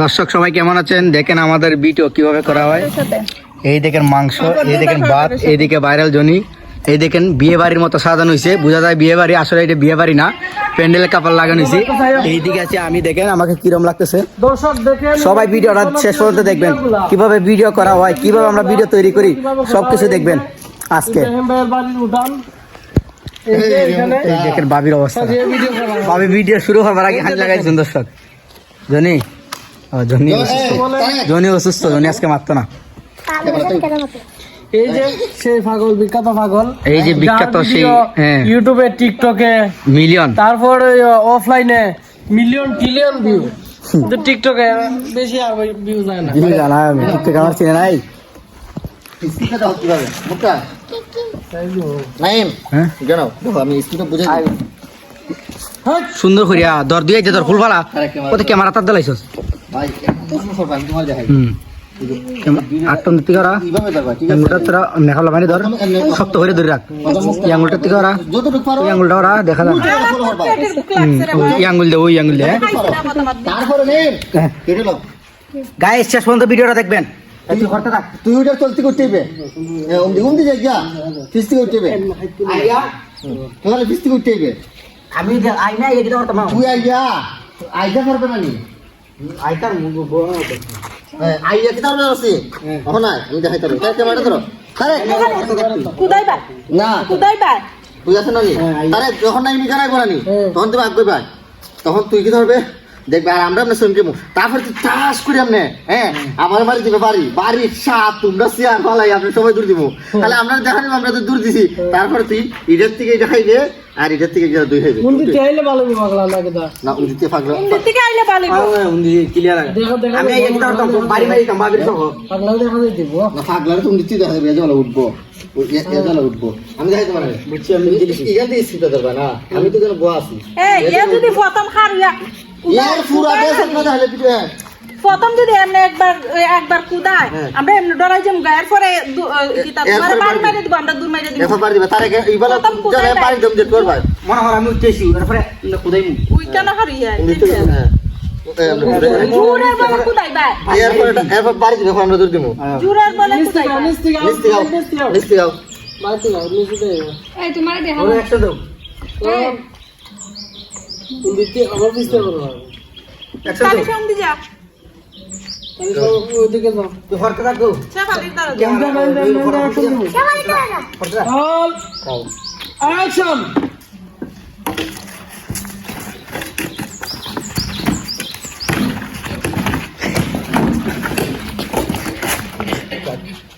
দর্শক সবাই কেমন আছেন? দেখেন আমাদের ভিডিও কীভাবে করা হয়। এই দেখেন মাংস এই দেখেন ভাত এইদিকে ভাইরাল জনি এই দেখেন বিয়ে বাড়ির মতো সাজানো হয়েছে বোঝা যায় বিয়ে বাড়ি আসলে এটা বিয়ে বাড়ি না প্যান্ডেলের কাপড় লাগানো হয়েছে এইদিকে আছে আমি দেখেন আমাকে কিরম লাগতেছে। সবাই ভিডিওটা শেষ পর্যন্ত দেখবেন কীভাবে ভিডিও করা হয় কীভাবে আমরা ভিডিও তৈরি করি সবকিছু দেখবেন আজকে। দেখেন বাবির অবস্থা। বাবি ভিডিও শুরু হবার আগে হাত লাগাইছেন দর্শক। জনি জনি জনি অসুস্থ। জনি আজকে মারতো না। এই যে সেই পাগল বিখ্যাত পাগল এই যে বিখ্যাত সেই, হ্যাঁ। ইউটিউবে টিকটকে মিলিয়ন তারপর অফলাইনে মিলিয়ন ট্রিলিয়ন ভিউ টিকটকে বেশি আর ভিউ যায় না। জিমি জানা আমি টিকটক আমার চিনে নাই। হ্যাঁ? সুন্দর করিয়া দর দুই যে দর ফুল ফালা কত ক্যামেরা তার দিলাইছস। আটটন দিতে করা আঙুলটা তোরা মেখা লাগানি ধর শক্ত করে ধরে রাখ। এই আঙুলটার থেকে ওরা এই আঙুলটা ওরা দেখা যায় ওই এই আঙুল দে ওই আঙুল দে। হ্যাঁ। গায়ে শেষ পর্যন্ত ভিডিওটা দেখবেন। তুই ওটা চলতে করতে হবে অমদি অমদি যাই গিয়া ফিস্তি করতে হবে তোমার ফিস্তি করতে হবে আমি আইনা এগিয়ে করতাম তুই আইয়া আইজা পারবে না আইতার আইয়া কি তার আছে? আমি দেখাই তারো তাই ধরো। তারে কুদাই না। কুদাই বাই না নি তারে যখন নাই মিকা রাখব না তখন তুমি আগ পাই তখন তুই কি ধরবে? দেখবে আর আমরা আপনার সঙ্গে তারপরে তুই চাষ করি আপনি হ্যাঁ? আমার বাড়ি দিবে বাড়ি বাড়ির সাপ তোমরা চেয়ার পালাই আপনি সবাই দূর দিব। তাহলে আমরা দেখা নিব আমরা তো দূর দিছি। তারপরে তুই ইটার থেকে এটা খাইবে আর ইটার থেকে এটা দুই কোন দিক চাইলে ভালো পাগলা লাগে তা। না উনি দিতে পাগলা। ইন্দির থেকে আইলে ভালো ক্লিয়ার দেখো দেখো আমি এগিয়ে করতাম বাড়ি বাড়ি কাম বাবির সহ পাগলা দেখা দিব। না পাগলারে তুমি দিতে দেখা যাবে উঠবো। উঠবো। আমি দেখাইতে পারি বুঝছি আমি ইগান দিয়ে স্থিত ধরবা না। আমি তো যেন আছি। এই এ যদি প্রথম খার ইয়া পুরা দেশ পিছে প্রথম যদি এমনি একবার একবার কুদায় আমরা এমনি ডরাই যাম গায়ের পরে তোমার বাড়ি বাড়ি দিব। আমরা দূর মেরে দিব। এখন পারি দিবা। তারে এইবার দম করবা। মনে হয় আমি উঠতেছি উই কেন হ্যাঁ এরপর এরপর বাড়ি দিবে আমরা দূর দিমু। জুরের বলে কুদাই নিস্তি গাও নিস্তি গাও নিস্তি গাও নিস্তি গাও নিস্তি গাও এই তোমার দেখা একশো দাও। থেকে আমার পিছতে করো একশো কালি যা আমি সব ওইদিকে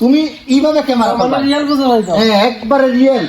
তুমি এইভাবে ক্যামেরা হ্যাঁ একবারে রিয়েল